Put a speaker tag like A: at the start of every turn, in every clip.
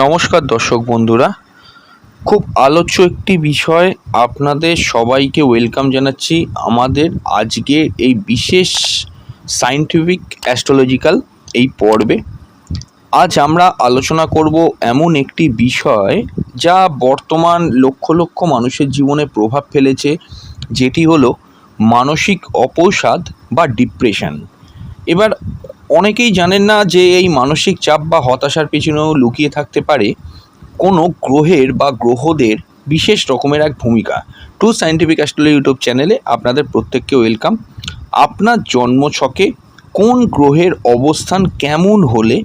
A: নমস্কার দর্শক বন্ধুরা। খুব আলোচ্য একটি বিষয় আপনাদের সবাইকে ওয়েলকাম জানাচ্ছি। আমাদের আজকে এই বিশেষ সায়েন্টিফিক অ্যাস্ট্রোলজিক্যাল এই পর্বে। আজ আমরা আলোচনা করব এমন একটি বিষয় যা বর্তমান লক্ষ লক্ষ মানুষের জীবনে প্রভাব ফেলেছে, যেটি হলো মানসিক অপসাদ বা ডিপ্রেশন এবার অনেকেই জানেন না যে এই মানসিক চাপ বা হতাশার পিছনেও লুকিয়ে থাকতে পারে কোনো গ্রহের বা গ্রহদের বিশেষ রকমের এক ভূমিকা। টু সায়েন্টিফিক অ্যাস্ট্রোলজি ইউটিউব চ্যানেলে আপনাদের প্রত্যেককে ওয়েলকাম। আপনার জন্মছকে কোন গ্রহের অবস্থান কেমন হলে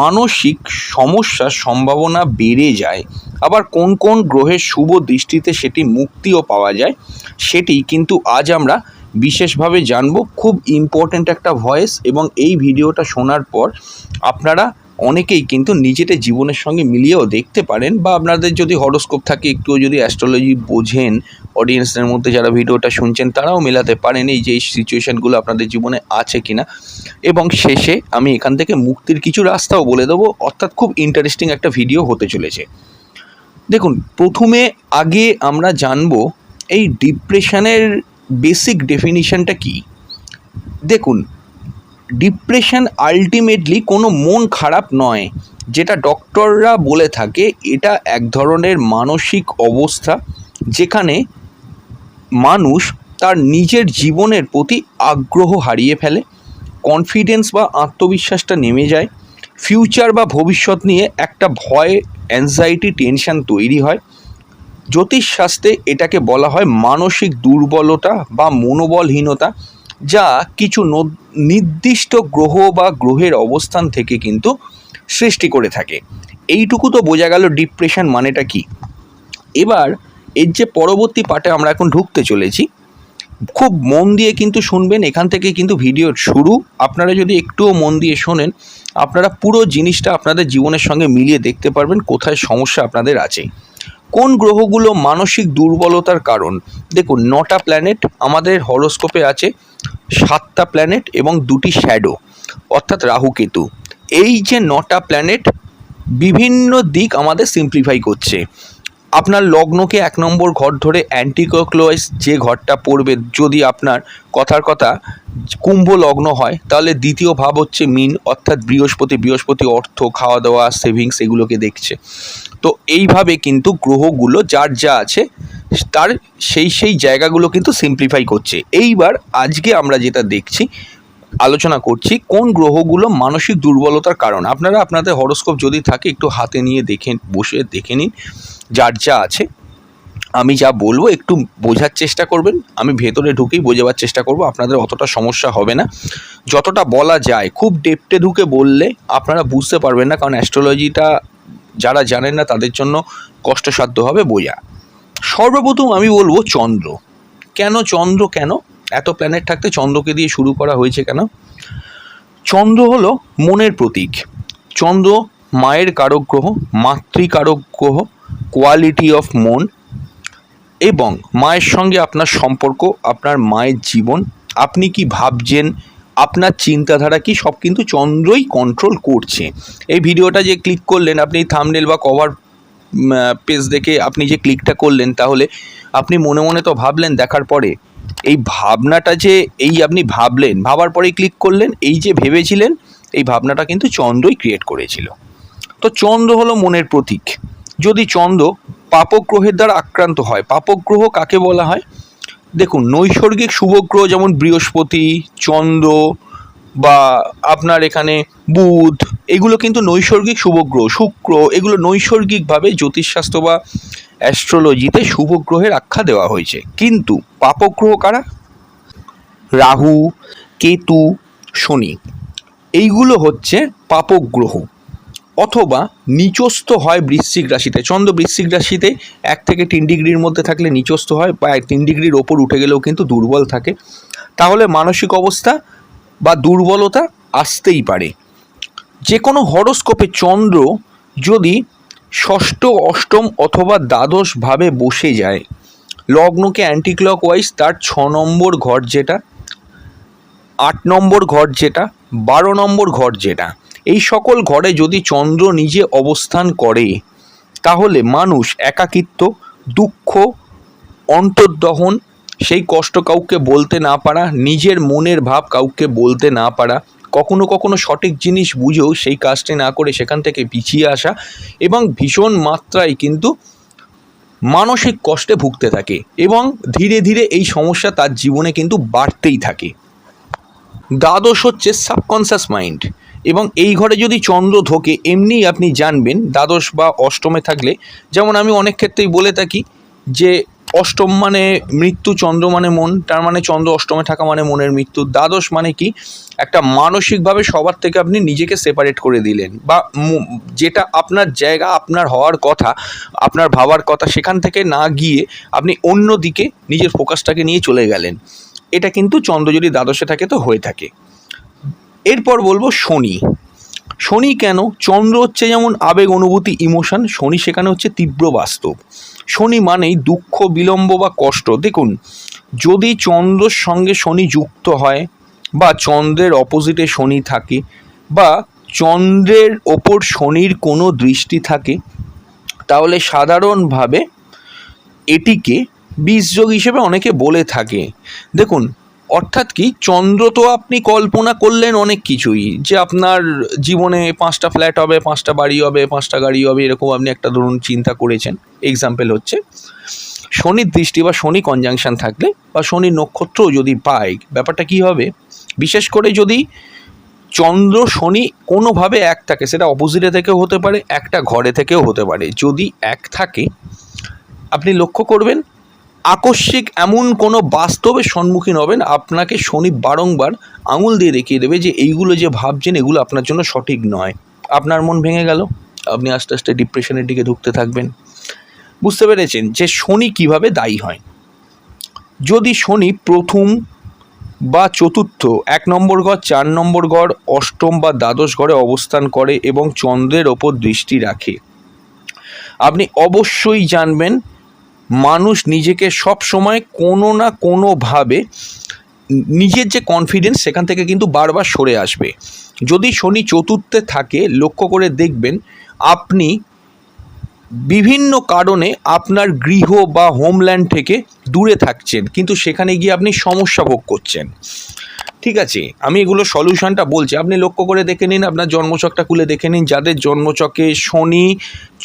A: মানসিক সমস্যার সম্ভাবনা বেড়ে যায়, আবার কোন কোন গ্রহের শুভ দৃষ্টিতে সেটি মুক্তিও পাওয়া যায়, সেটি কিন্তু আজ আমরা বিশেষভাবে জানব খুব ইম্পর্ট্যান্ট একটা ভয়েস এবং এই ভিডিওটা শোনার পর আপনারা অনেকেই কিন্তু নিজেদের জীবনের সঙ্গে মিলিয়েও দেখতে পারেন বা আপনাদের যদি হরোস্কোপ থাকে, একটুও যদি অ্যাস্ট্রোলজি বোঝেন অডিয়েন্সদের মধ্যে যারা ভিডিওটা শুনছেন তারাও মেলাতে পারেন এই যে এই সিচুয়েশানগুলো আপনাদের জীবনে আছে কিনা। এবং শেষে আমি এখান থেকে মুক্তির কিছু রাস্তাও বলে দেবো, অর্থাৎ খুব ইন্টারেস্টিং একটা ভিডিও হতে চলেছে। দেখুন, প্রথমে আগে আমরা জানব এই ডিপ্রেশনের বেসিক ডেফিনিশনটা কি? দেখুন ডিপ্রেশন আলটিমেটলি কোনো মন খারাপ নয়। যেটা ডক্টররা বলে থাকে, এটা এক ধরনের মানসিক অবস্থা যেখানে মানুষ তার নিজের জীবনের প্রতি আগ্রহ হারিয়ে ফেলে কনফিডেন্স বা আত্মবিশ্বাসটা নেমে যায় ফিউচার বা ভবিষ্যৎ নিয়ে একটা ভয় অ্যাংজাইটি টেনশন তৈরি হয়। জ্যোতিষশাস্ত্রে এটাকে বলা হয় মানসিক দুর্বলতা বা মনোবলহীনতা, যা কিছু নির্দিষ্ট গ্রহ বা গ্রহের অবস্থান থেকে কিন্তু সৃষ্টি করে থাকে। এইটুকু তো বোঝা গেল ডিপ্রেশন মানেটা কি। এবার, এর যে পরবর্তী পার্টে আমরা এখন ঢুকতে চলেছি, খুব মন দিয়ে কিন্তু শুনবেন, এখান থেকে কিন্তু ভিডিওর শুরু। আপনারা যদি একটুও মন দিয়ে শোনেন, আপনারা পুরো জিনিসটা আপনাদের জীবনের সঙ্গে মিলিয়ে দেখতে পারবেন কোথায় সমস্যা আপনাদের আছে। কোন গ্রহগুলো মানসিক দুর্বলতার কারণ? দেখুন, নটা প্ল্যানেট আমাদের হরোস্কোপে আছে, সাতটা প্ল্যানেট এবং দুটি শ্যাডো অর্থাৎ রাহুকেতু এই যে নটা প্ল্যানেট বিভিন্ন দিক আমাদের সিম্প্লিফাই করছে। আপনার লগ্নকে এক নম্বর ঘর ধরে অ্যান্টিক্লোক্লোয়াইস যে ঘরটা পড়বে যদি আপনার কথার কথা কুম্ভ লগ্ন হয়, তাহলে দ্বিতীয় ভাব হচ্ছে মিন, অর্থাৎ বৃহস্পতি বৃহস্পতি অর্থ খাওয়া দাওয়া সেভিংস এগুলোকে দেখছে। তো এইভাবে কিন্তু গ্রহগুলো যার যা আছে, তার সেই সেই জায়গাগুলো কিন্তু সিম্পলিফাই করছে। এইবার আজকে আমরা যেটা দেখছি, আলোচনা করছি কোন গ্রহগুলো মানসিক দুর্বলতার কারণ। আপনারা আপনাদের হরোস্কোপ যদি থাকে, একটু হাতে নিয়ে দেখে, বসে দেখে নিন। যার যা আছে, আমি যা বলব একটু বোঝার চেষ্টা করবেন। আমি ভেতরে ঢুকেই বোঝাবার চেষ্টা করব, আপনাদের অতটা সমস্যা হবে না। যতটা বলা যায়, খুব ডেপটে ঢুকে বললে আপনারা বুঝতে পারবেন না, কারণ অ্যাস্ট্রোলজিটা যারা জানেন না, তাদের জন্য কষ্টসাধ্য হবে বোঝা। সর্বপ্রথম আমি বলব চন্দ্র। কেন চন্দ্র কেন? এত প্ল্যানেট থাকতে চন্দ্রকে দিয়ে শুরু করা হয়েছে কেন? চন্দ্র হলো মনের প্রতীক। চন্দ্র মায়ের কারক গ্রহ মাতৃকারক গ্রহ কোয়ালিটি অফ মন এবং মায়ের সঙ্গে আপনার সম্পর্ক, আপনার মায়ের জীবন, আপনি কি ভাবছেন, আপনার চিন্তাধারা কি সব কিন্তু চন্দ্রই কন্ট্রোল করছে। এই ভিডিওটা যে ক্লিক করলেন, আপনি থামনেল বা কভার পেজ দেখে আপনি যে ক্লিকটা করলেন, তাহলে আপনি মনে মনে তো ভাবলেন, দেখার পরে এই ভাবনাটা যে এই আপনি ভাবলেন, ভাবার পরেই ক্লিক করলেন, এই যে ভেবেছিলেন, এই ভাবনাটা কিন্তু চন্দ্রই ক্রিয়েট করেছিল। তো চন্দ্র হলো মনের প্রতীক। যদি চন্দ্র পাপগ্রহের দ্বারা আক্রান্ত হয়, পাপগ্রহ কাকে বলা হয়? দেখুন, নৈসর্গিক শুভগ্রহ যেমন বৃহস্পতি, চন্দ্র বা আপনার এখানে বুধ, এগুলো কিন্তু নৈসর্গিক শুভগ্রহ, শুক্র, এগুলো নৈসর্গিকভাবে জ্যোতিষশাস্ত্র বা অ্যাস্ট্রোলজিতে শুভগ্রহের আখ্যা দেওয়া হয়েছে। কিন্তু পাপগ্রহ কারা? রাহু, কেতু, শনি, এইগুলো হচ্ছে পাপগ্রহ। অথবা নিচস্থ হয় বৃশ্চিক রাশিতে। চন্দ্র বৃশ্চিক রাশিতে এক থেকে তিন ডিগ্রির মধ্যে থাকলে নিচস্থ হয় বা তিন ডিগ্রির ওপর উঠে গেলেও কিন্তু দুর্বল থাকে। তাহলে মানসিক অবস্থা বা দুর্বলতা আসতেই পারে। যে কোনো হরস্কোপে চন্দ্র যদি ষষ্ঠ, অষ্টম অথবা দ্বাদশভাবে বসে যায়, লগ্নকে অ্যান্টি ক্লকওয়াইজ তার ছ নম্বর ঘর যেটা, আট নম্বর ঘর যেটা, বারো নম্বর ঘর যেটা এই সকল ঘরে যদি চন্দ্র নিজে অবস্থান করে, তাহলে মানুষ একাকিত্ব, দুঃখ, অন্তর্দহন, সেই কষ্ট কাউকে বলতে না পারা, নিজের মনের ভাব কাউকে বলতে না পারা, কখনো কখনো সঠিক জিনিস বুঝেও সেই কাজটি না করে সেখান থেকে পিছিয়ে আসা এবং ভীষণ মাত্রায় কিন্তু মানসিক কষ্টে ভুগতে থাকে এবং ধীরে ধীরে এই সমস্যা তার জীবনে কিন্তু বাড়তেই থাকে। দ্বাদশ হচ্ছে সাবকনসিয়াস মাইন্ড এবং এই ঘরে যদি চন্দ্র ঢোকে, এমনিই আপনি জানবেন দ্বাদশ বা অষ্টমে থাকলে, যেমন আমি অনেক ক্ষেত্রেই বলে থাকি যে অষ্টম মানে মৃত্যু, চন্দ্র মানে মন, তার মানে চন্দ্র অষ্টমে থাকা মানে মনের মৃত্যু। দ্বাদশ মানে কি? একটা মানসিকভাবে সবার থেকে আপনি নিজেকে সেপারেট করে দিলেন বা যেটা আপনার জায়গা, আপনার হওয়ার কথা, আপনার ভাবার কথা, সেখান থেকে না গিয়ে আপনি অন্য দিকে নিজের ফোকাসটাকে নিয়ে চলে গেলেন। এটা কিন্তু চন্দ্র যদি দ্বাদশে থাকে তো হয়ে থাকে। এরপর বলব শনি। শনি কেন? চন্দ্র হচ্ছে যেমন আবেগ, অনুভূতি ইমোশন শনি সেখানে হচ্ছে তীব্র বাস্তব। শনি মানেই দুঃখ, বিলম্ব বা কষ্ট। দেখুন, যদি চন্দ্রর সঙ্গে শনি যুক্ত হয় বা চন্দ্রের অপোজিটে শনি থাকে বা চন্দ্রের ওপর শনির কোনো দৃষ্টি থাকে, তাহলে সাধারণভাবে এটিকে বীজযোগ হিসেবে অনেকে বলে থাকে। দেখুন অর্থাৎ কি, চন্দ্র তো আপনি কল্পনা করলেন অনেক কিছুই, যে আপনার জীবনে পাঁচটা ফ্ল্যাট হবে, পাঁচটা বাড়ি হবে, পাঁচটা গাড়ি হবে, এরকম আপনি একটা ধরুন চিন্তা করেছেন এক্সাম্পল হচ্ছে, শনির দৃষ্টি বা শনি কনজাংশন থাকলে বা শনি নক্ষত্রও যদি পায়, ব্যাপারটা কি হবে? বিশেষ করে যদি চন্দ্র, শনি কোনোভাবে এক থাকে, সেটা অপোজিটে থেকেও হতে পারে, একটা ঘরে থেকেও হতে পারে, যদি এক থাকে, আপনি লক্ষ্য করবেন আকস্মিক এমন কোনো বাস্তবের সম্মুখীন হবেন, আপনাকে শনি বারংবার আঙুল দিয়ে দেখিয়ে দেবে যে এইগুলো যে ভাবছেন, এগুলো আপনার জন্য সঠিক নয়। আপনার মন ভেঙে গেল, আপনি আস্তে আস্তে ডিপ্রেশনের দিকে ঢুকতে থাকবেন। বুঝতে পেরেছেন যে শনি কীভাবে দায়ী হয়। যদি শনি প্রথম বা চতুর্থ, এক নম্বর ঘর, চার নম্বর ঘর, অষ্টম বা দ্বাদশ ঘরে অবস্থান করে এবং চন্দ্রের ওপর দৃষ্টি রাখে, আপনি অবশ্যই জানবেন মানুষ নিজেকে সব সময় কোনো না কোনোভাবে নিজের যে কনফিডেন্স সেখান থেকে কিন্তু বারবার সরে আসবে। যদি শনি চতুর্থে থাকে, লক্ষ্য করে দেখবেন আপনি বিভিন্ন কারণে আপনার গৃহ বা হোমল্যান্ড থেকে দূরে থাকছেন, কিন্তু সেখানে গিয়ে আপনি সমস্যা ভোগ করছেন। ঠিক আছে, আমি এগুলো সলিউশনটা বলছি। আপনি লক্ষ্য করে দেখে নিন, আপনার জন্মচকটা খুলে দেখে নিন। যাদের জন্মচকে শনি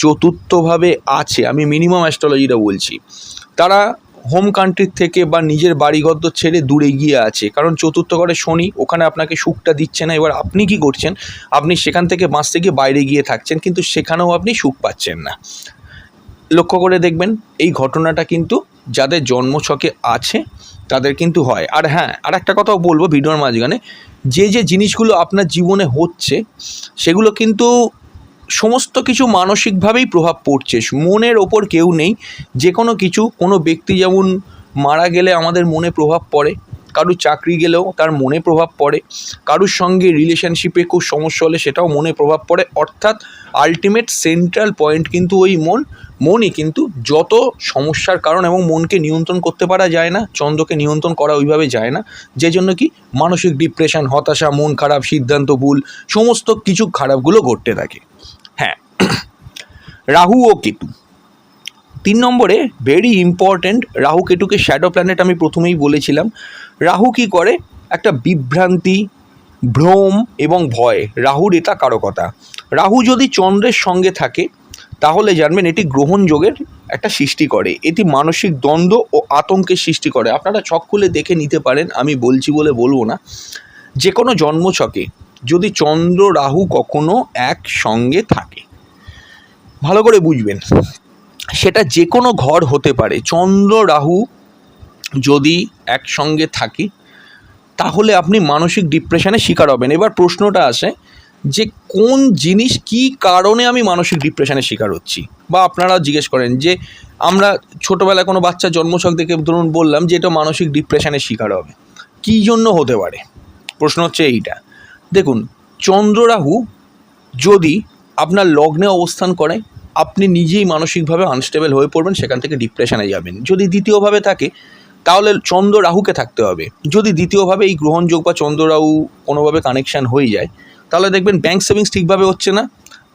A: চতুর্থভাবে আছে, আমি মিনিমাম অ্যাস্ট্রোলজিটা বলছি। তারা হোম কান্ট্রির থেকে বা নিজের বাড়িঘর ছেড়ে দূরে গিয়ে আছে। কারণ চতুর্থ ঘরে শনি, ওখানে আপনাকে সুখটা দিচ্ছে না। এবার আপনি কি করছেন? আপনি সেখান থেকে বাঁচতে গিয়ে বাইরে গিয়ে থাকছেন, কিন্তু সেখানেও আপনি সুখ পাচ্ছেন না। লক্ষ্য করে দেখবেন, এই ঘটনাটা কিন্তু যাদের জন্মছকে আছে তাদের কিন্তু হয়। আর হ্যাঁ আর একটা কথাও বলব ভিডিওর মাঝখানে। যে যে জিনিসগুলো আপনার জীবনে হচ্ছে, সেগুলো কিন্তু সমস্ত কিছু মানসিকভাবেই প্রভাব পড়ছে। মনের ওপর কেউ নেই। যে কোনো কিছু, কোনো ব্যক্তি যেমন মারা গেলে আমাদের মনে প্রভাব পড়ে, কারুর চাকরি গেলেও তার মনে প্রভাব পড়ে, কারুর সঙ্গে রিলেশনশিপে খুব সমস্যা হলে সেটাও মনে প্রভাব পড়ে। অর্থাৎ আলটিমেট সেন্ট্রাল পয়েন্ট কিন্তু ওই মন মনই কিন্তু যত সমস্যার কারণ এবং মনকে নিয়ন্ত্রণ করতে পারা যায় না, চন্দ্রকে নিয়ন্ত্রণ করা ওইভাবে যায় না। যে জন্য কি মানসিক ডিপ্রেশন হতাশা, মন খারাপ, সিদ্ধান্ত ভুল, সমস্ত কিছু খারাপগুলো ঘটতে থাকে। হ্যাঁ রাহু ও কেতু। তিন নম্বরে ভেরি ইম্পর্ট্যান্ট রাহু কেতুকে শ্যাডো প্ল্যানেট আমি প্রথমেই বলেছিলাম। রাহু কি করে? একটা বিভ্রান্তি, ভ্রম এবং ভয় রাহুর এটা কারকতা। রাহু যদি চন্দ্রের সঙ্গে থাকে তাহলে জানবেন এটি গ্রহণযোগের একটা সৃষ্টি করে। এটি মানসিক দ্বন্দ্ব ও আতঙ্কের সৃষ্টি করে। আপনারা ছক খুলে দেখে নিতে পারেন, আমি বলছি বলে বলব না। যে কোনো জন্মছকে যদি চন্দ্র, রাহু কখনো একসঙ্গে থাকে, ভালো করে বুঝবেন, সেটা যে কোনো ঘর হতে পারে। চন্দ্র, রাহু যদি একসঙ্গে থাকে, তাহলে আপনি মানসিক ডিপ্রেশনের শিকার হবেন। এবার প্রশ্নটা আসে যে কোন জিনিস কি কারণে আমি মানসিক ডিপ্রেশনের শিকার হচ্ছি? বা আপনারা জিজ্ঞেস করেন যে, আমরা ছোটোবেলায় কোনো বাচ্চা জন্মছক দেখে ধরুন বললাম যে, এটা মানসিক ডিপ্রেশনের শিকার হবে। কী জন্য হতে পারে? প্রশ্ন হচ্ছে এইটা। দেখুন চন্দ্ররাহু যদি আপনার লগ্নে অবস্থান করে, আপনি নিজেই মানসিকভাবে আনস্টেবল হয়ে পড়বেন, সেখান থেকে ডিপ্রেশনে যাবেন। যদি দ্বিতীয়ভাবে থাকে, তাহলে চন্দ্র রাহুকে থাকতে হবে। যদি দ্বিতীয়ভাবে এই গ্রহণযোগ বা চন্দ্র রাহু কোনোভাবে কানেকশান হয়ে যায় তাহলে দেখবেন ব্যাংক সেভিংস ঠিকভাবে হচ্ছে না।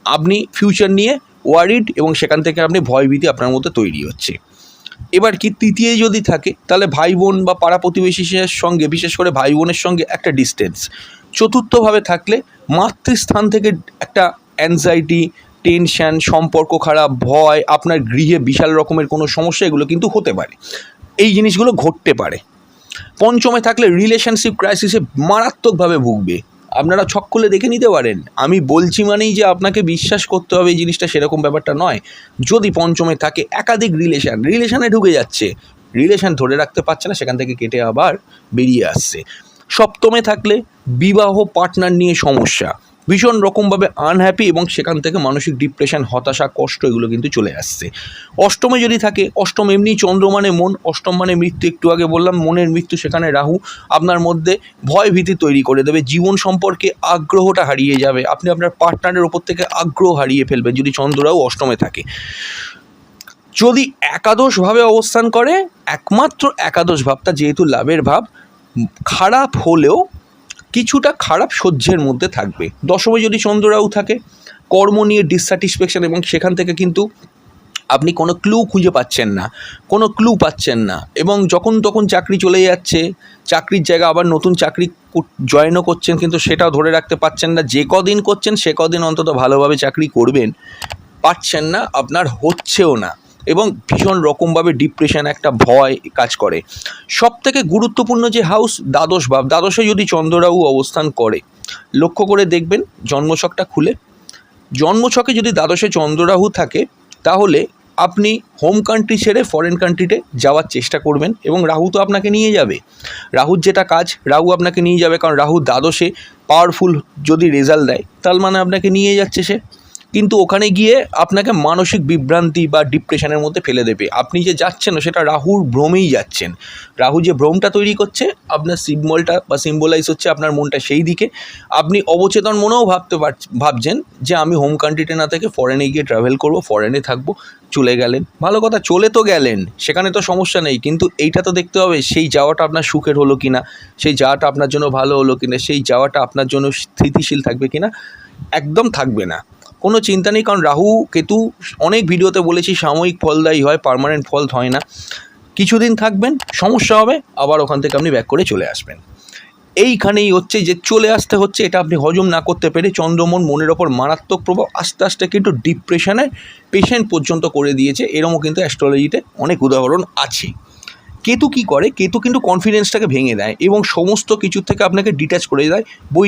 A: আপনি ফিউচার নিয়ে ওয়ারিড এবং সেখান থেকে আপনি ভয়ভীতি আপনার মধ্যে তৈরি হচ্ছে। এবার কি তৃতীয় যদি থাকে, তাহলে ভাই বোন বা পাড়া প্রতিবেশীর সঙ্গে, বিশেষ করে ভাই বোনের সঙ্গে একটা ডিস্টেন্স চতুর্থভাবে থাকলে মাতৃস্থান থেকে একটা অ্যাংজাইটি টেনশন সম্পর্ক খারাপ, ভয়, আপনার গৃহে বিশাল রকমের কোনো সমস্যা, এগুলো কিন্তু হতে পারে। এই জিনিসগুলো ঘটতে পারে। পঞ্চমে থাকলে রিলেশনশিপ ক্রাইসিসে মারাত্মকভাবে ভুগবে। আপনারা ছক খুলে দেখে নিতে পারেন। আমি বলছি মানেই যে আপনাকে বিশ্বাস করতে হবে এই জিনিসটা সেরকম ব্যাপারটা নয়। যদি পঞ্চমে থাকে একাধিক রিলেশান রিলেশানে ঢুকে যাচ্ছে। রিলেশান ধরে রাখতে পারছে না, সেখান থেকে কেটে আবার বেরিয়ে আসছে। সপ্তমে থাকলে বিবাহ পার্টনার নিয়ে সমস্যা। ভীষণ রকমভাবে আনহ্যাপি এবং সেখান থেকে মানসিক ডিপ্রেশন হতাশা, কষ্ট এগুলো কিন্তু চলে আসছে। অষ্টমে যদি থাকে, অষ্টম এমনি চন্দ্র মানে মন অষ্টম মানে মৃত্যু, একটু আগে বললাম, মনের মৃত্যু সেখানে রাহু, আপনার মধ্যে ভয় ভীতি তৈরি করে দেবে, জীবন সম্পর্কে আগ্রহটা হারিয়ে যাবে, আপনি আপনার পার্টনারের ওপর থেকে আগ্রহ হারিয়ে ফেলবেন, যদি চন্দ্ররাও অষ্টমে থাকে। যদি একাদশভাবে অবস্থান করে, একমাত্র একাদশ ভাবটা যেহেতু লাভের ভাব খারাপ হলেও কিছুটা খারাপ সহ্যের মধ্যে থাকবে। দশমে যদি চন্দ্ররাও থাকে, কর্ম নিয়ে ডিসস্যাটিসফ্যাকশন এবং সেখান থেকে কিন্তু আপনি কোনো ক্লু খুঁজে পাচ্ছেন না, কোনো ক্লু পাচ্ছেন না এবং যখন তখন চাকরি চলে যাচ্ছে, চাকরির জায়গা আবার নতুন চাকরি জয়েনও করছেন কিন্তু সেটাও ধরে রাখতে পারছেন না, যে কদিন করছেন সে কদিন অন্তত ভালোভাবে চাকরি করবেন, পাচ্ছেন না, আপনার হচ্ছেও না। এবং ভীষণ রকমভাবে ডিপ্রেশন একটা ভয় কাজ করে। সব থেকে গুরুত্বপূর্ণ যে হাউস দ্বাদশ ভাব। দ্বাদশে যদি চন্দ্ররাহু অবস্থান করে, লক্ষ্য করে দেখবেন জন্মছকটা খুলে। জন্মছকে যদি দ্বাদশে চন্দ্ররাহু থাকে, তাহলে আপনি হোম কান্ট্রি ছেড়ে ফরেন কান্ট্রিতে যাওয়ার চেষ্টা করবেন এবং রাহু তো আপনাকে নিয়ে যাবে। রাহুর যেটা কাজ, রাহু আপনাকে নিয়ে যাবে কারণ রাহু দ্বাদশে পাওয়ারফুল যদি রেজাল্ট দেয়, তার মানে আপনাকে নিয়ে যাচ্ছে সে। কিন্তু ওখানে গিয়ে আপনাকে মানসিক বিভ্রান্তি বা ডিপ্রেশনের মধ্যে ফেলে দেবে। আপনি যে যাচ্ছেন, সেটা রাহুর ভ্রমেই যাচ্ছেন। রাহু যে ভ্রমটা তৈরি করছে, আপনার সিম্বলটা বা সিম্বলাইজ হচ্ছে আপনার মনটা সেই দিকে। আপনি অবচেতন মনেও ভাবতে ভাবছেন যে আমি হোম কান্ট্রিতে না থেকে ফরেনে গিয়ে ট্রাভেল করব ফরেনে থাকব, চলে গেলেন। ভালো কথা, চলে তো গেলেন, সেখানে তো সমস্যা নেই। কিন্তু এইটা তো দেখতে হবে, সেই যাওয়াটা আপনার সুখের হলো কি না সেই যাওয়াটা আপনার জন্য ভালো হলো কি না সেই যাওয়াটা আপনার জন্য স্থিতিশীল থাকবে কি না একদম থাকবে না। কোনো চিন্তা নেই, কারণ রাহু, কেতু অনেক ভিডিওতে বলেছি সাময়িক ফলদায়ী হয় পার্মানেন্ট ফল হয় না। কিছুদিন থাকবেন, সমস্যা হবে, আবার ওখান থেকে আপনি ব্যাক করে চলে আসবেন। এইখানেই হচ্ছে যে চলে আসতে হচ্ছে, এটা আপনি হজম না করতে পেরে চন্দ্রমন মনের ওপর মারাত্মক প্রভাব, আস্তে আস্তে কিন্তু ডিপ্রেশনের পেশেন্ট পর্যন্ত করে দিয়েছে। এরমও কিন্তু অ্যাস্ট্রোলজিতে অনেক উদাহরণ আছে। কেতু কি করে? কেতু কিন্তু কনফিডেন্সটাকে ভেঙে দেয় এবং সমস্ত কিছু থেকে আপনাকে ডিট্যাচ করে দেয়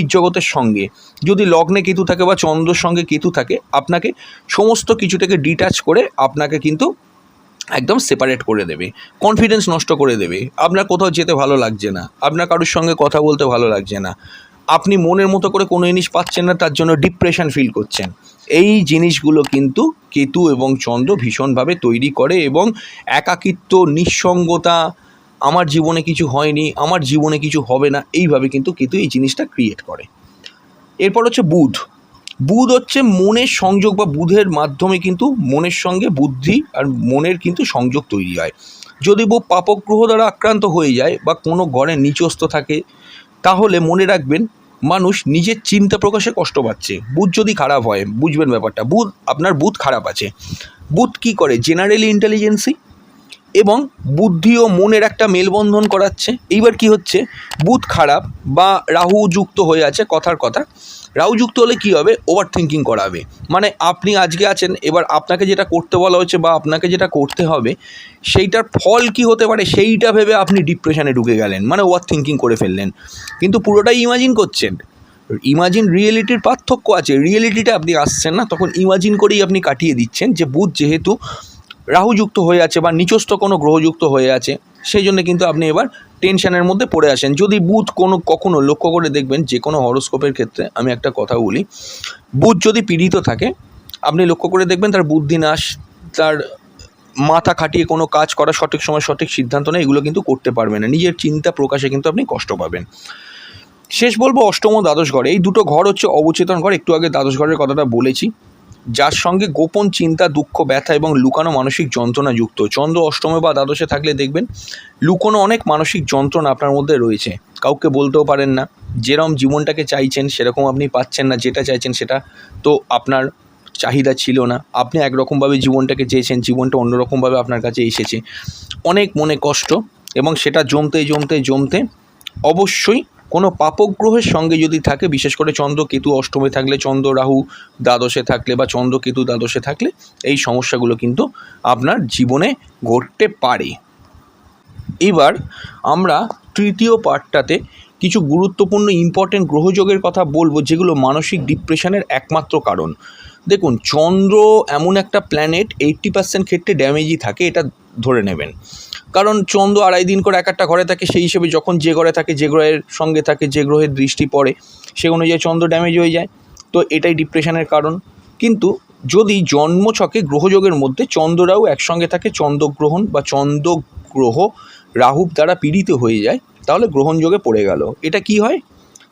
A: জগতের সঙ্গে। যদি লগ্নে কেতু থাকে বা চন্দ্রর সঙ্গে কেতু থাকে, আপনাকে সমস্ত কিছু থেকে ডিট্যাচ করে আপনাকে কিন্তু একদম সেপারেট করে দেবে। কনফিডেন্স নষ্ট করে দেবে। আপনার কোথাও যেতে ভালো লাগছে না। আপনার কারোর সঙ্গে কথা বলতে ভালো লাগছে না। আপনি মনের মতো করে কোনো জিনিস পাচ্ছেন না, তার জন্য ডিপ্রেশন ফিল করছেন। এই জিনিসগুলো কিন্তু কেতু এবং চন্দ্র ভীষণভাবে তৈরি করে এবং একাকিত্ব, নিঃসঙ্গতা, আমার জীবনে কিছু হয়নি, আমার জীবনে কিছু হবে না, এইভাবে কিন্তু কেতু এই জিনিসটা ক্রিয়েট করে। এরপর হচ্ছে বুধ। বুধ হচ্ছে মনের সংযোগ বা বুধের মাধ্যমে কিন্তু মনের সঙ্গে বুদ্ধি আর মনের কিন্তু সংযোগ তৈরি হয়। যদি বউ পাপগ্রহ দ্বারা আক্রান্ত হয়ে যায় বা কোনো ঘরে নিচস্ত থাকে তাহলে মনে রাখবেন, মানুষ নিজের চিন্তা প্রকাশে কষ্ট পাচ্ছে। বুধ যদি খারাপ হয়, বুঝবেন ব্যাপারটা। বুধ, আপনার বুধ খারাপ আছে। বুধ কি করে? জেনারেলি ইন্টেলিজেন্সি এবং বুদ্ধি ও মনের একটা মেলবন্ধন করাচ্ছে। এইবার কি হচ্ছে? বুধ খারাপ বা রাহু যুক্ত হয়ে আছে কথার কথা। রাহু যুক্ত হলে কি হবে? ওভার থিঙ্কিং করাবে। মানে আপনি আজকে আছেন, এবার আপনাকে যেটা করতে বলা হচ্ছে বা আপনাকে যেটা করতে হবে, সেইটার ফল কি হতে পারে সেইটা ভেবে আপনি ডিপ্রেশনে ঢুকে গেলেন। মানে ওভার থিঙ্কিং করে ফেললেন। কিন্তু পুরোটাই ইমাজিন করছেন। ইমাজিন রিয়েলিটির পার্থক্য আছে। রিয়েলিটিটা আপনি আসছেন না, তখন ইমাজিন করেই আপনি কাটিয়ে দিচ্ছেন যে বুধ যেহেতু রাহুযুক্ত হয়ে আছে বা নিচস্থ কোনো গ্রহযুক্ত হয়ে আছে, সেই জন্য কিন্তু আপনি এবার টেনশনের মধ্যে পড়ে আসেন। যদি বুধ কোনো, কখনো লক্ষ্য করে দেখবেন যে কোনো হরোস্কোপের ক্ষেত্রে, আমি একটা কথা বলি, বুধ যদি পীড়িত থাকে, আপনি লক্ষ্য করে দেখবেন তার বুদ্ধিনাশ, তার মাথা খাটিয়ে কোনো কাজ করা সঠিক সময় সঠিক সিদ্ধান্ত নেই এগুলো কিন্তু করতে পারবে না। নিজের চিন্তা প্রকাশে কিন্তু আপনি কষ্ট পাবেন। শেষ বলব, অষ্টম ও দ্বাদশ ঘর। এই দুটো ঘর হচ্ছে অবচেতন ঘর। একটু আগে দ্বাদশ ঘরের কথাটা বলেছি। যার সঙ্গে গোপন চিন্তা, দুঃখ, ব্যথা এবং লুকানো মানসিক যন্ত্রণা যুক্ত। চন্দ্র অষ্টমে বা দ্বাদশে থাকলে দেখবেন, লুকোনো অনেক মানসিক যন্ত্রণা আপনার মধ্যে রয়েছে। কাউকে বলতেও পারেন না যেরকম জীবনটাকে চাইছেন, সেরকম আপনি পাচ্ছেন না, যেটা চাইছেন সেটা। তো আপনার চাহিদা ছিল না। আপনি একরকমভাবে জীবনটাকে চেয়েছেন, জীবনটা অন্যরকমভাবে আপনার কাছে এসেছে। অনেক মনে কষ্ট এবং সেটা জমতে জমতে জমতে অবশ্যই কোনো পাপগ্রহের সঙ্গে যদি থাকে, বিশেষ করে চন্দ্র কেতু অষ্টমে থাকলে চন্দ্র, রাহু দ্বাদশে থাকলে বা চন্দ্র কেতু দ্বাদশে থাকলে এই সমস্যাগুলো কিন্তু আপনার জীবনে ঘটতে পারে। এবার আমরা তৃতীয় পার্টটাতে কিছু গুরুত্বপূর্ণ ইম্পর্টেন্ট গ্রহযোগের কথা বলব, যেগুলো মানসিক ডিপ্রেশনের একমাত্র কারণ। দেখুন, চন্দ্র এমন একটা প্ল্যানেট এইট্টি পার্সেন্ট ক্ষেত্রে ড্যামেজই থাকে, এটা ধরে নেবেন। কারণ চন্দ্র আড়াই দিন করে এক একটা ঘরে থাকে, সেই হিসেবে যখন যে ঘরে থাকে, যে গ্রহের সঙ্গে থাকে, যে গ্রহের দৃষ্টি পড়ে, সে অনুযায়ী চন্দ্র ড্যামেজ হয়ে যায়। তো এটাই ডিপ্রেশনের কারণ। কিন্তু যদি জন্মছকে গ্রহযোগের মধ্যে চন্দ্ররাও একসঙ্গে থাকে, চন্দ্রগ্রহণ বা চন্দ্রগ্রহ রাহুর দ্বারা পীড়িত হয়ে যায়, তাহলে গ্রহণযোগে পড়ে গেল। এটা কি হয়?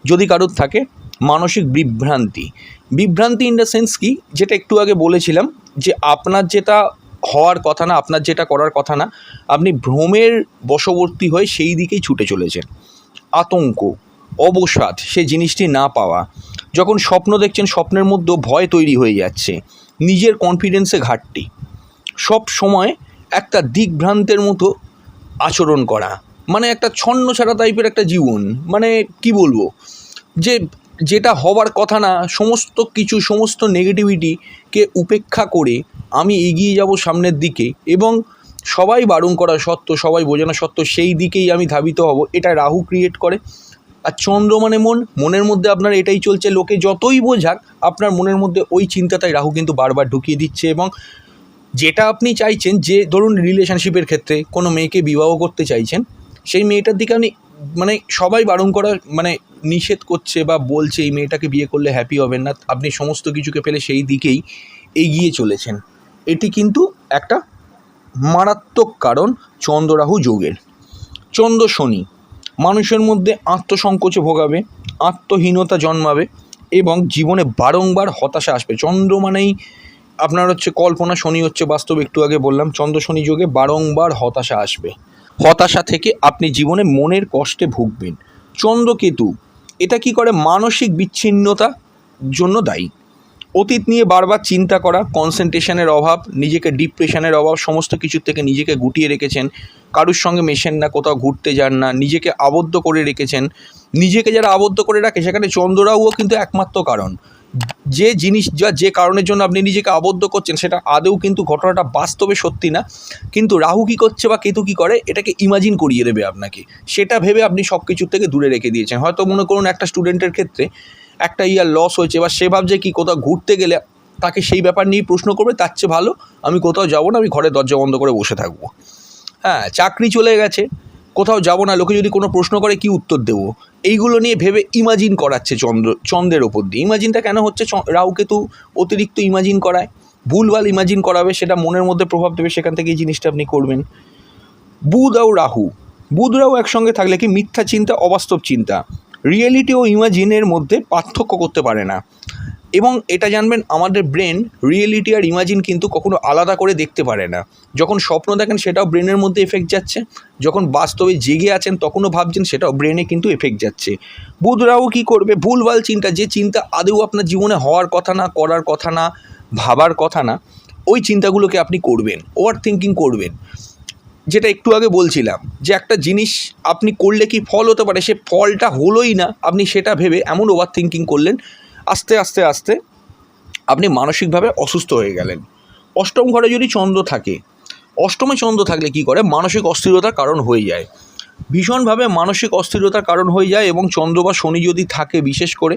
A: যদি কারোর থাকে, মানসিক বিভ্রান্তি। বিভ্রান্তি ইন দ্য সেন্স কি, যেটা একটু আগে বলেছিলাম, যে আপনার যেটা হওয়ার কথা না, আপনার যেটা করার কথা না, আপনি ভ্রমের বশবর্তী হয়ে সেই দিকেই ছুটে চলেছেন। আতঙ্ক, অবসাদ, সে জিনিসটি না পাওয়া, যখন স্বপ্ন দেখছেন স্বপ্নের মধ্যেও ভয় তৈরি হয়ে যাচ্ছে, নিজের কনফিডেন্সে ঘাটতি। সব সময় একটা দিকভ্রান্তের মতো আচরণ করা মানে একটা ছন্ন ছাড়া টাইপের একটা জীবন মানে কি বলব? যে যেটা হবার কথা না, সমস্ত কিছু, সমস্ত নেগেটিভিটিকে উপেক্ষা করে আমি এগিয়ে যাব সামনের দিকে এবং সবাই বারণ করা সত্ত্বেও, সবাই বোঝানো সত্ত্বেও সেই দিকেই আমি ধাবিত হব। এটা রাহু ক্রিয়েট করে। আর চন্দ্র মানে মন। মনের মধ্যে আপনার এটাই চলছে, লোকে যতই বোঝাক, আপনার মনের মধ্যে ওই চিন্তাটাই রাহু কিন্তু বারবার ঢুকিয়ে দিচ্ছে এবং যেটা আপনি চাইছেন, যে ধরুন রিলেশনশিপের ক্ষেত্রে কোনো মেয়েকে বিবাহ করতে চাইছেন, সেই মেয়েটার দিকে আপনি মানে সবাই বারণ করা মানে নিষেধ করছে বা বলছে এই মেয়েটাকে বিয়ে করলে হ্যাপি হবেন না, আপনি সমস্ত কিছুকে ফেলে সেই দিকেই এগিয়ে চলেছেন। এটি কিন্তু একটা মারাত্মক কারণ চন্দ্ররাহু যোগের। চন্দ্র শনি, মানুষের মধ্যে আত্মসংকোচে ভোগাবে, আত্মহীনতা জন্মাবে এবং জীবনে বারংবার হতাশা আসবে। চন্দ্র মানেই আপনার হচ্ছে কল্পনা, শনি হচ্ছে বাস্তব, একটু আগে বললাম, চন্দ্র শনি যোগে বারংবার হতাশা আসবে। হতাশা থেকে আপনি জীবনে মনের কষ্টে ভুগবেন। চন্দ্রকেতু, এটা কি করে মানসিক বিচ্ছিন্নতা জন্য দায়ী? অতীত নিয়ে বারবার চিন্তা করা কনসেন্ট্রেশনের অভাব, নিজেকে ডিপ্রেশনের অভাব, সমস্ত কিছুর থেকে নিজেকে গুটিয়ে রেখেছেন, কারুর সঙ্গে মেশেন না, কোথাও ঘুরতে যান না, নিজেকে আবদ্ধ করে রেখেছেন। নিজেকে যারা আবদ্ধ করে রাখে, সেখানে চন্দ্ররাহুও কিন্তু একমাত্র কারণ। যে জিনিস যা, যে কারণের জন্য আপনি নিজেকে আবদ্ধ করছেন, সেটা আদৌ কিন্তু ঘটনাটা বাস্তবে সত্যি না। কিন্তু রাহু কী করছে বা কেতু কী করে, এটাকে ইমাজিন করিয়ে দেবে আপনাকে। সেটা ভেবে আপনি সব কিছুর থেকে দূরে রেখে দিয়েছেন। হয়তো মনে করুন একটা স্টুডেন্টের ক্ষেত্রে একটা ইয়ার লস হয়েছে বা সে ভাবছে কি কোথাও ঘুরতে গেলে তাকে সেই ব্যাপার নিয়ে প্রশ্ন করবে, তার চেয়ে ভালো আমি কোথাও যাব না, আমি ঘরে দরজা বন্ধ করে বসে থাকব। হ্যাঁ চাকরি চলে গেছে, কোথাও যাব না, লোকে যদি কোনো প্রশ্ন করে কি উত্তর দেবো? এইগুলো নিয়ে ভেবে ইমাজিন করাচ্ছে চন্দ্র, চন্দ্রের ওপর দিয়ে। ইমাজিনটা কেন হচ্ছে? চ- রাহু কেতু অতিরিক্ত ইমাজিন করায়। ভুলভাল ইমাজিন করাবে, সেটা মনের মধ্যে প্রভাব দেবে, সেখান থেকে এই জিনিসটা আপনি করবেন। বুধ আর রাহু। বুধ রাহু একসঙ্গে থাকলে কি মিথ্যা চিন্তা, অবাস্তব চিন্তা? রিয়েলিটি ও ইমাজিনের মধ্যে পার্থক্য করতে পারে না। এবং এটা জানবেন আমাদের ব্রেন রিয়েলিটি আর ইমাজিন কিন্তু কখনো আলাদা করে দেখতে পারে না। যখন স্বপ্ন দেখেন সেটাও ব্রেনের মধ্যে এফেক্ট যাচ্ছে। যখন বাস্তবে জেগে আছেন তখনও ভাবছেন সেটাও ব্রেনে কিন্তু এফেক্ট যাচ্ছে। বুধরাও কী করবে? ভুলভাল চিন্তা, যে চিন্তা আদৌ আপনার জীবনে হওয়ার কথা না, করার কথা না, ভাবার কথা না, ওই চিন্তাগুলোকে আপনি করবেন ওভার থিঙ্কিং করবেন। যেটা একটু আগে বলছিলাম, যে একটা জিনিস আপনি করলে কি ফল হতে পারে? সে ফলটা হলোই না। আপনি সেটা ভেবে এমন ওভার থিঙ্কিং করলেন আস্তে আস্তে আস্তে আপনি মানসিকভাবে অসুস্থ হয়ে গেলেন। অষ্টম ঘরে যদি চন্দ্র থাকে, অষ্টমে চন্দ্র থাকলে কি করে? মানসিক অস্থিরতার কারণ হয়ে যায়। ভীষণভাবে মানসিক অস্থিরতার কারণ হয়ে যায় এবং চন্দ্র বা শনি যদি থাকে বিশেষ করে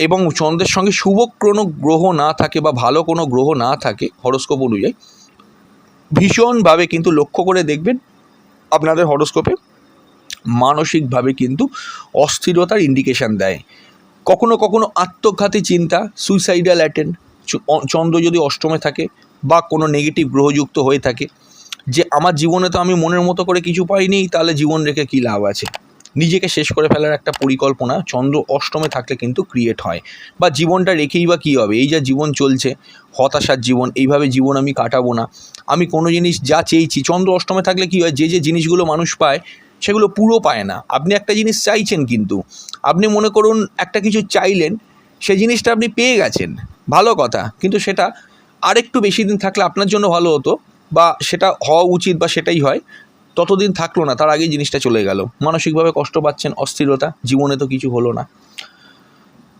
A: এবং চন্দ্রের সঙ্গে শুভ কোনো গ্রহ না থাকে বা ভালো কোনো গ্রহ না থাকে হরস্কোপ অনুযায়ী, ভীষণভাবে কিন্তু লক্ষ্য করে দেখবেন আপনাদের হরস্কোপে মানসিকভাবে কিন্তু অস্থিরতার ইন্ডিকেশান দেয়। কখনো কখনো আত্মঘাতী চিন্তা সুইসাইডাল অ্যাটেন্ড চন্দ্র যদি অষ্টমে থাকে বা কোনো নেগেটিভ গ্রহযুক্ত হয়ে থাকে, যে আমার জীবনে তো আমি মনের মতো করে কিছু পাইনি, তাহলে জীবন রেখে কী লাভ আছে? নিজেকে শেষ করে ফেলার একটা পরিকল্পনা, চন্দ্র অষ্টমে থাকলে কিন্তু ক্রিয়েট হয়। বা জীবনটা রেখেই বা কী হবে? এই যা জীবন চলছে, হতাশার জীবন, এইভাবে জীবন আমি কাটাবো না। আমি কোনো জিনিস যা চেয়েছি, চন্দ্র অষ্টমে থাকলে কী হয়? যে যে জিনিসগুলো মানুষ পায় সেগুলো পুরো পায় না। আপনি একটা জিনিস চাইছেন কিন্তু। আপনি মনে করুন একটা কিছু চাইলেন, সেই জিনিসটা আপনি পেয়ে গেছেন। ভালো কথা। কিন্তু সেটা আরেকটু বেশি দিন থাকলে আপনার জন্য ভালো হতো বা সেটা হওয়া উচিত বা সেটাই হয়। ততদিন থাকল না, তার আগেই জিনিসটা চলে গেল। মানসিকভাবে কষ্ট পাচ্ছেন, অস্থিরতা, জীবনে তো কিছু হলো না।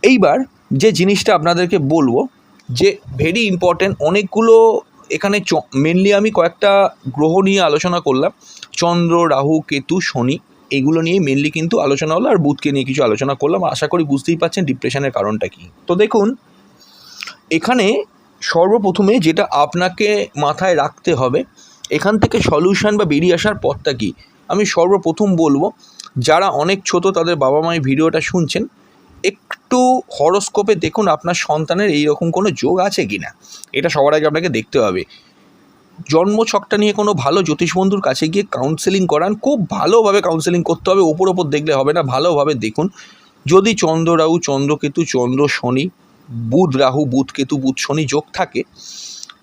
A: এইবার যে জিনিসটা আপনাদেরকে বলব, যে ভেরি ইম্পর্ট্যান্ট অনেকগুলো এখানে মেনলি আমি কয়েকটা গ্রহ নিয়ে আলোচনা করলাম। চন্দ্র, রাহু, কেতু, শনি, এগুলো নিয়ে মেনলি কিন্তু আলোচনা হলো, আর বুধকে নিয়ে কিছু আলোচনা করলাম। আশা করি বুঝতেই পাচ্ছেন ডিপ্রেশনের কারণটা কী। তো দেখুন, এখানে সর্বপ্রথমে যেটা আপনাকে মাথায় রাখতে হবে, এখান থেকে সলিউশন বা বেরিয়ে আসার পথটা কী? আমি সর্বপ্রথম বলব, যারা অনেক ছোট তাদের বাবা মায়ের ভিডিওটা শুনছেন, একটু হরস্কোপে দেখুন আপনার সন্তানের এই রকম কোনো যোগ আছে কি না এটা সবার আগে আপনাকে দেখতে হবে। জন্মছকটা নিয়ে কোনো ভালো জ্যোতিষ বন্ধুর কাছে গিয়ে কাউন্সেলিং করান। খুব ভালোভাবে কাউন্সেলিং করতে হবে ওপর ওপর দেখলে হবে না, ভালোভাবে দেখুন। যদি চন্দ্র রাহু চন্দ্রকেতু, চন্দ্র শনি, বুধ রাহু, বুধ কেতু, বুধ শনি যোগ থাকে,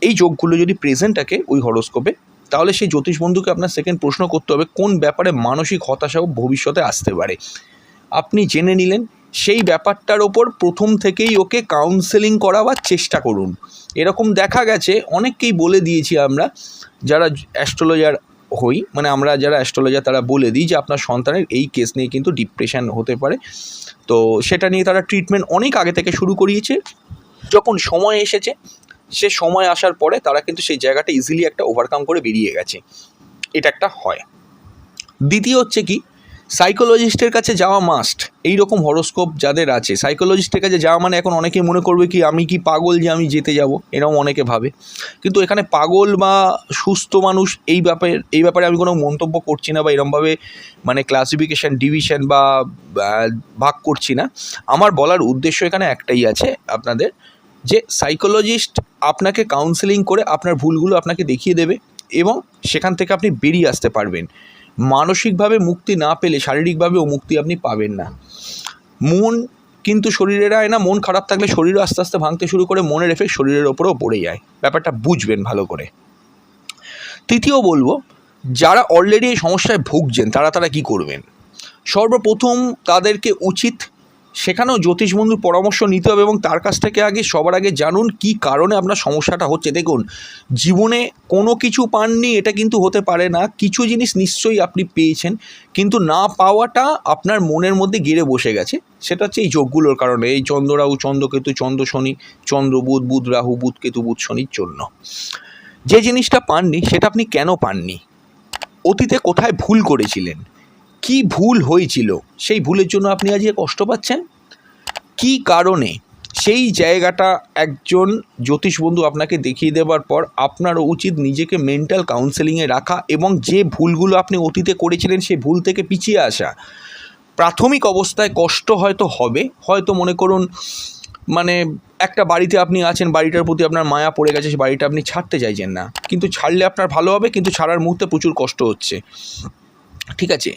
A: এই যোগগুলো যদি প্রেজেন্ট থাকে ওই হরস্কোপে তাহলে সেই জ্যোতিষ বন্ধুকে আপনার সেকেন্ড প্রশ্ন করতে হবে, কোন ব্যাপারে মানসিক হতাশাও ভবিষ্যতে আসতে পারে? আপনি জেনে নিলেন, সেই ব্যাপারটার ওপর প্রথম থেকেই ওকে কাউন্সেলিং করাবার চেষ্টা করুন। এরকম দেখা গেছে, অনেককেই বলে দিয়েছি আমরা যারা অ্যাস্ট্রোলজার হই মানে আমরা যারা অ্যাস্ট্রোলজার তারা বলে দিই যে আপনার সন্তানের এই কেস নিয়ে কিন্তু ডিপ্রেশন হতে পারে। তো সেটা নিয়ে তারা ট্রিটমেন্ট অনেক আগে থেকে শুরু করিয়েছে। যখন সময় এসেছে, সে সময় আসার পরে তারা কিন্তু সেই জায়গাটা ইজিলি একটা ওভারকাম করে বেরিয়ে গেছে। এটা একটা হয়। দ্বিতীয় হচ্ছে কি সাইকোলজিস্টের কাছে যাওয়া মাস্ট এই রকম হরোস্কোপ যাদের আছে। সাইকোলজিস্টের কাছে যাওয়া মানে এখন অনেকে মনে করবে কি, আমি কি পাগল যে আমি যেতে যাব? এরকম অনেকে ভাবে। কিন্তু এখানে পাগল বা সুস্থ মানুষ এই ব্যাপারে এই ব্যাপারে আমি কোনো মন্তব্য করছি না বা এরমভাবে মানে ক্লাসিফিকেশান ডিভিশন বা ভাগ করছি না। আমার বলার উদ্দেশ্য এখানে একটাই আছে আপনাদের যে সাইকোলজিস্ট আপনাকে কাউন্সেলিং করে আপনার ভুলগুলো আপনাকে দেখিয়ে দেবে এবং সেখান থেকে আপনি বেরিয়ে আসতে পারবেন। মানসিকভাবে মুক্তি না পেলে, শারীরিকভাবেও মুক্তি আপনি পাবেন না। মন কিন্তু শরীরের আয় না, মন খারাপ থাকলে শরীরও আস্তে আস্তে ভাঙতে শুরু করে, মনের এফেক্ট শরীরের ওপরেও পড়ে যায়। ব্যাপারটা বুঝবেন ভালো করে। তৃতীয় বলব, যারা অলরেডি এই সমস্যায় ভুগছেন, তারা তারা কি করবেন? সর্বপ্রথম তাদেরকে উচিত সেখানেও জ্যোতিষ বন্ধুর পরামর্শ নিতে হবে এবং তার কাছ থেকে আগে সবার আগে জানুন কি কারণে আপনার সমস্যাটা হচ্ছে। দেখুন, জীবনে কোনো কিছু পাননি, এটা কিন্তু হতে পারে না। কিছু জিনিস নিশ্চয়ই আপনি পেয়েছেন, কিন্তু না পাওয়াটা আপনার মনের মধ্যে গেড়ে বসে গেছে। সেটা হচ্ছে এই যোগগুলোর কারণে। এই চন্দ্ররাহু, চন্দ্রকেতু চন্দ্র শনি চন্দ্র বুধ বুধ রাহু, বুধ কেতু, বুধ শনির জন্য। যে জিনিসটা পাননি, সেটা আপনি কেন পাননি? অতীতে কোথায় ভুল করেছিলেন? কি ভুল হয়েছিল? সেই ভুলের জন্য আপনি আজকে কষ্ট পাচ্ছেন? কি কারণে সেই জায়গাটা একজন জ্যোতিষ বন্ধু আপনাকে দেখিয়ে দেওয়ার পর আপনারও উচিত নিজেকে মেন্টাল কাউন্সেলিংয়ে রাখা এবং যে ভুলগুলো আপনি অতীতে করেছিলেন সেই ভুল থেকে পিছিয়ে আসা। প্রাথমিক অবস্থায় কষ্ট হয়তো হবে, হয়তো মনে করুন মানে একটা বাড়িতে আপনি আছেন, বাড়িটার প্রতি আপনার মায়া পড়ে গেছে, সেই বাড়িটা আপনি ছাড়তে চাইছেন না। কিন্তু ছাড়লে আপনার ভালো হবে, কিন্তু ছাড়ার মুহূর্তে প্রচুর কষ্ট হচ্ছে। ঠিক আছে?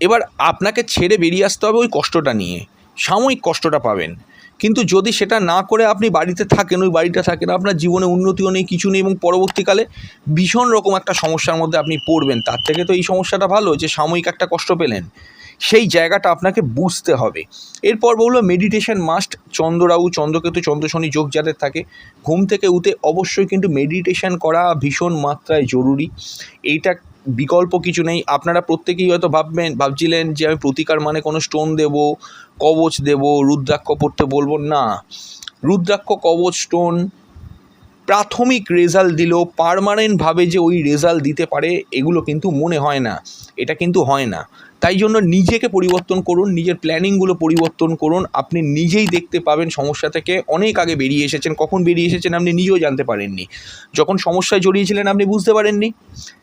A: এবার আপনাকে ছেড়ে বেরিয়ে আসতে হবে ওই কষ্টটা নিয়ে। সাময়িক কষ্টটা পাবেন। কিন্তু যদি সেটা না করে আপনি বাড়িতে থাকেন, ওই বাড়িটা থাকেন, আপনার জীবনে উন্নতিও নেই, কিছু নেই এবং পরবর্তীকালে ভীষণ রকম একটা সমস্যার মধ্যে আপনি পড়বেন। তার থেকে তো এই সমস্যাটা ভালো যে সাময়িক একটা কষ্ট পেলেন। সেই জায়গাটা আপনাকে বুঝতে হবে। এরপর বলব মেডিটেশন মাস্ট চন্দ্ররাহু, চন্দ্রকেতু চন্দ্র শনি যোগ যাদের থাকে, ঘুম থেকে উঠে অবশ্যই কিন্তু মেডিটেশন করা ভীষণ মাত্রায় জরুরি। এইটা বিকল্প কিছু নেই। আপনারা প্রত্যেকেই হয়তো ভাববেন, ভাবছিলেন যে আমি প্রতিকার মানে কোনো স্টোন দেব, কবচ দেব, রুদ্রাক্ষ পড়তে বলব। না, রুদ্রাক্ষ, কবচ স্টোন প্রাথমিক রেজাল্ট দিলেও পারমানেন্টভাবে যে ওই রেজাল্ট দিতে পারে, এগুলো কিন্তু মনে হয় না। এটা কিন্তু হয় না। তাই জন্য নিজেকে পরিবর্তন করুন, নিজের প্ল্যানিংগুলো পরিবর্তন করুন। আপনি নিজেই দেখতে পাবেন সমস্যা থেকে। অনেক আগে বেরিয়ে এসেছেন, কখন বেরিয়ে এসেছেন আপনি নিজেও জানতে পারেননি। যখন সমস্যায় জড়িয়েছিলেন আপনি বুঝতে পারেননি।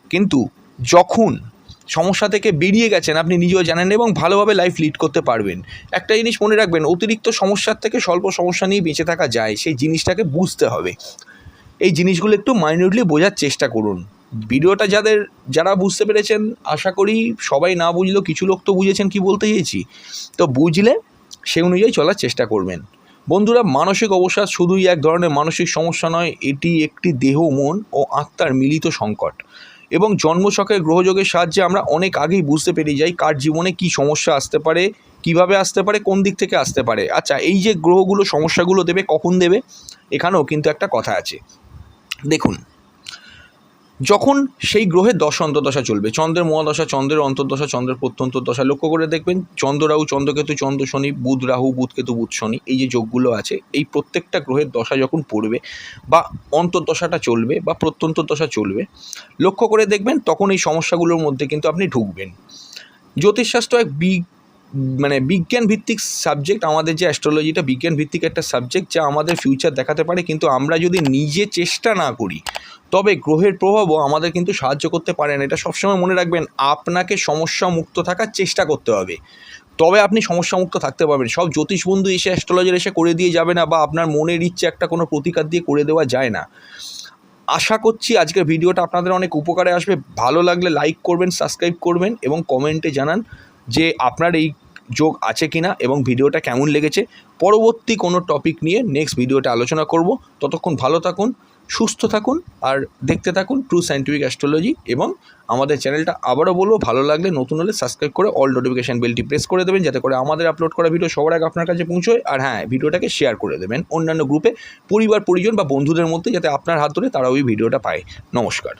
A: কিন্তু যখন সমস্যা থেকে বেরিয়ে গেছেন, আপনি নিজেও জানেন এবং ভালোভাবে লাইফ লিড করতে পারবেন। একটা জিনিস মনে রাখবেন, অতিরিক্ত সমস্যার থেকে স্বল্প সমস্যা নিয়ে বেঁচে থাকা যায়, সেই জিনিসটাকে বুঝতে হবে। এই জিনিসগুলো একটু মাইনিউটলি বোঝার চেষ্টা করুন। ভিডিওটা যাদের, যারা বুঝতে পেরেছেন, আশা করি সবাই না বুঝলেও কিছু লোক তো বুঝেছেন কি বলতে চেয়েছি। তো বুঝলে সে অনুযায়ী চলার চেষ্টা করবেন। বন্ধুরা, মানসিক অবসাদ শুধুই এক ধরনের মানসিক সমস্যা নয়, এটি একটি দেহ, মন ও আত্মার মিলিত সংকট। এবং জন্মছকের গ্রহযোগের সাহায্যে আমরা অনেক আগেই বুঝতে পেরে যাই কার জীবনে কি সমস্যা আসতে পারে, কীভাবে আসতে পারে, কোন দিক থেকে আসতে পারে। আচ্ছা এই যে গ্রহগুলো, সমস্যাগুলো দেবে, কখন দেবে, এখানেও কিন্তু একটা কথা আছে। দেখুন যখন সেই গ্রহের দশ অন্তর্দশা চলবে, চন্দ্রের মহাদশা, চন্দ্রের অন্তর্দশা, চন্দ্রের প্রত্যন্ত দশা লক্ষ্য করে দেখবেন চন্দ্র রাহু চন্দ্রকেতু, চন্দ্র শনি, বুধ রাহু, বুধ কেতু, বুধ শনি, এই যে যোগগুলো আছে, এই প্রত্যেকটা গ্রহের দশা যখন পড়বে বা অন্তর্দশাটা চলবে বা প্রত্যন্ত দশা চলবে, লক্ষ্য করে দেখবেন তখন এই সমস্যাগুলোর মধ্যে কিন্তু আপনি ঢুকবেন। জ্যোতিষশাস্ত্র এক বি মানে বিজ্ঞান ভিত্তিক সাবজেক্ট আমাদের যে অ্যাস্ট্রোলজিটা বিজ্ঞান ভিত্তিক একটা সাবজেক্ট যা আমাদের ফিউচার দেখাতে পারে, কিন্তু আমরা যদি নিজে চেষ্টা না করি, তবে গ্রহের প্রভাবও আমাদের কিন্তু সাহায্য করতে পারে না। এটা সবসময় মনে রাখবেন, আপনাকে সমস্যা মুক্ত থাকার চেষ্টা করতে হবে। তবে আপনি সমস্যা মুক্ত থাকতে পারবেন। সব জ্যোতিষ বন্ধু এসে অ্যাস্ট্রোলজার এসে করে দিয়ে যাবে না বা আপনার মনের ইচ্ছে একটা কোনো প্রতিকার দিয়ে করে দেওয়া যায় না। আশা করছি আজকের ভিডিওটা আপনাদের অনেক উপকারে আসবে। ভালো লাগলে লাইক করবেন সাবস্ক্রাইব করবেন এবং কমেন্টে জানান যে আপনার এই যোগ আছে কিনা এবং ভিডিওটা কেমন লেগেছে, পরবর্তী কোনো টপিক নিয়ে নেক্সট ভিডিওটা আলোচনা করব। ততক্ষণ ভালো থাকুন, সুস্থ থাকুন, আর দেখতে থাকুন ট্রু সায়েন্টিফিক অ্যাস্ট্রোলজি এবং আমাদের চ্যানেলটা আবারও বলব, ভালো লাগলে নতুন হলে সাবস্ক্রাইব করে অল নোটিফিকেশান বেলটি প্রেস করে দেবেন, যাতে করে আমাদের আপলোড করা ভিডিও সবার আগে আপনার কাছে পৌঁছয়। আর হ্যাঁ ভিডিওটাকে শেয়ার করে দেবেন। অন্যান্য গ্রুপে পরিবার, পরিজন বা বন্ধুদের মধ্যে যাতে আপনার হাত ধরে তারা ওই ভিডিওটা পায়। নমস্কার।